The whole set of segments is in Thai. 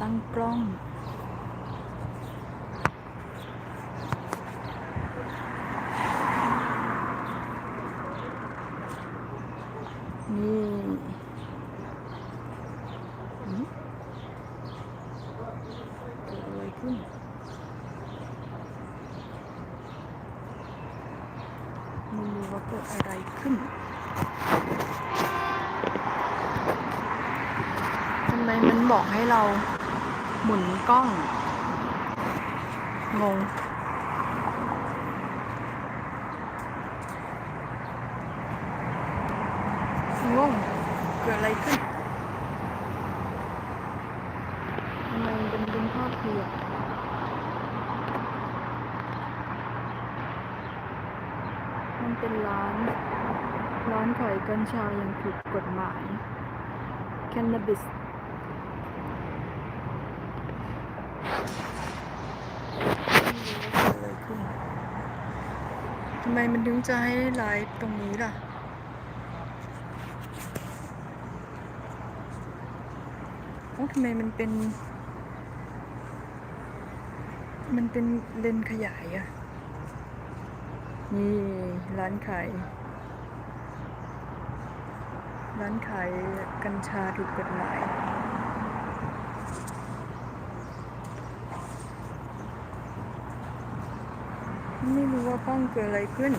ตั้งกล้องนี่หืมเกิดอะไรขึ้นไม่รู้ว่าเกิดอะไรขึ้นทำไมมันบอกให้เรา หมุนกล้อง งง งง เกิดอะไรขึ้นทำไมเป็นเป็นภาพเพียมันเป็นร้าน ร้านขายกัญชาอย่างผิดกฎหมาย cannabis ไม่รู้ว่าเกิดอะไรขึ้น ทำไมมันถึงจะให้ไลฟ์ตรงนี้ล่ะ โอ้ทำไมมันเป็น มันเป็นเลนขยายอะนี่ ร้านขายร้านขายกัญชาถูกกฎหมาย ไม่รู้ว่ากล้องเกิดอะไรขึ้น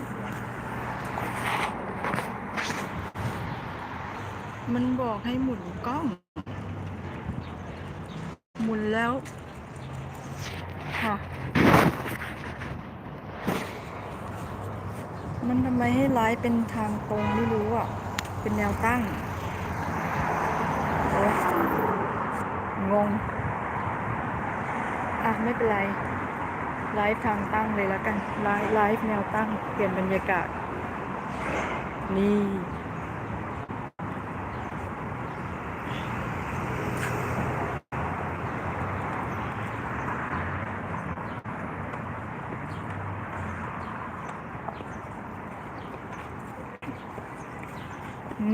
มันบอกให้หมุนกล้อง หมุนแล้ว ค่ะ มันทำไมให้ไลฟ์เป็นทางตรงไม่รู้อะ เป็นแนวตั้งโอ้ยงง อะ ไม่เป็นไร ไลฟ์ทางตั้งเลยแล้วกัน ไลฟ์ไลฟ์แนวตั้ง เปลี่ยนบรรยากาศ นี่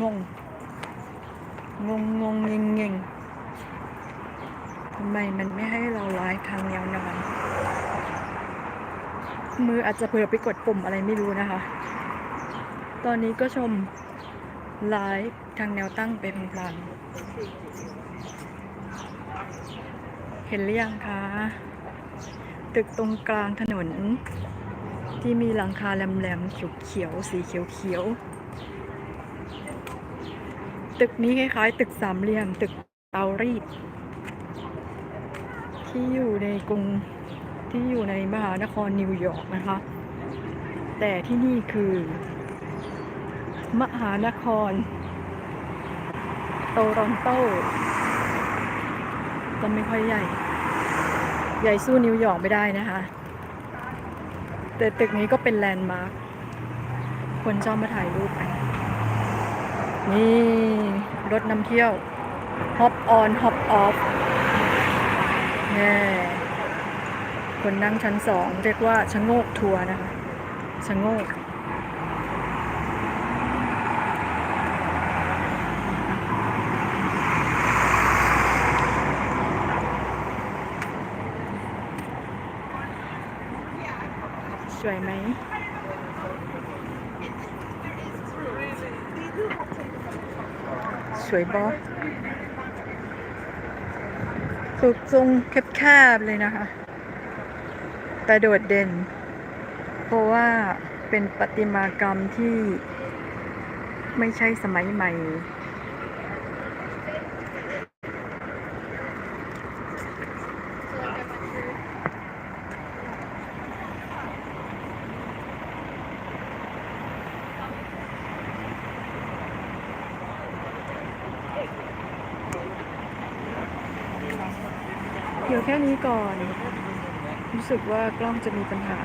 งง งงงงเงงเงงทำไมมันไม่ให้เราไลฟ์ทางแนวนอน มืออาจจะเผลอไปกดปุ่มอะไรไม่รู้นะคะ ตอนนี้ก็ชมไลฟ์ทางแนวตั้งไปพลางๆเห็นหรือยังคะตึกตรงกลางถนน ที่มีหลังคาแหลมๆเขียวๆสีเขียวๆตึกนี้คล้ายๆ ตึกสามเหลี่ยม ตึกเตารีด ที่อยู่ในกรุง ที่อยู่ในมหานครนิวยอร์กนะคะ แต่ที่นี่คือ มหานครโตรอนโตจะไม่ค่อยใหญ่ ใหญ่สู้นิวยอร์กไม่ได้นะคะ แต่ตึกนี้ก็เป็นแลนด์มาร์คคนชอบมาถ่ายรูปกันนี่รถนำเที่ยว hop on hop off แน่ คนนั่งชั้นสองเรียกว่าชะโงกทัวร์นะคะชะโงกสวยไหมสวยบอฝึกทรงแคบๆเลยนะคะ แต่โดดเด่น เพราะว่าเป็นประติมากรรมที่ไม่ใช่สมัยใหม่ เดี๋ยวแค่นี้ก่อน รู้สึกว่ากล้องจะมีปัญหา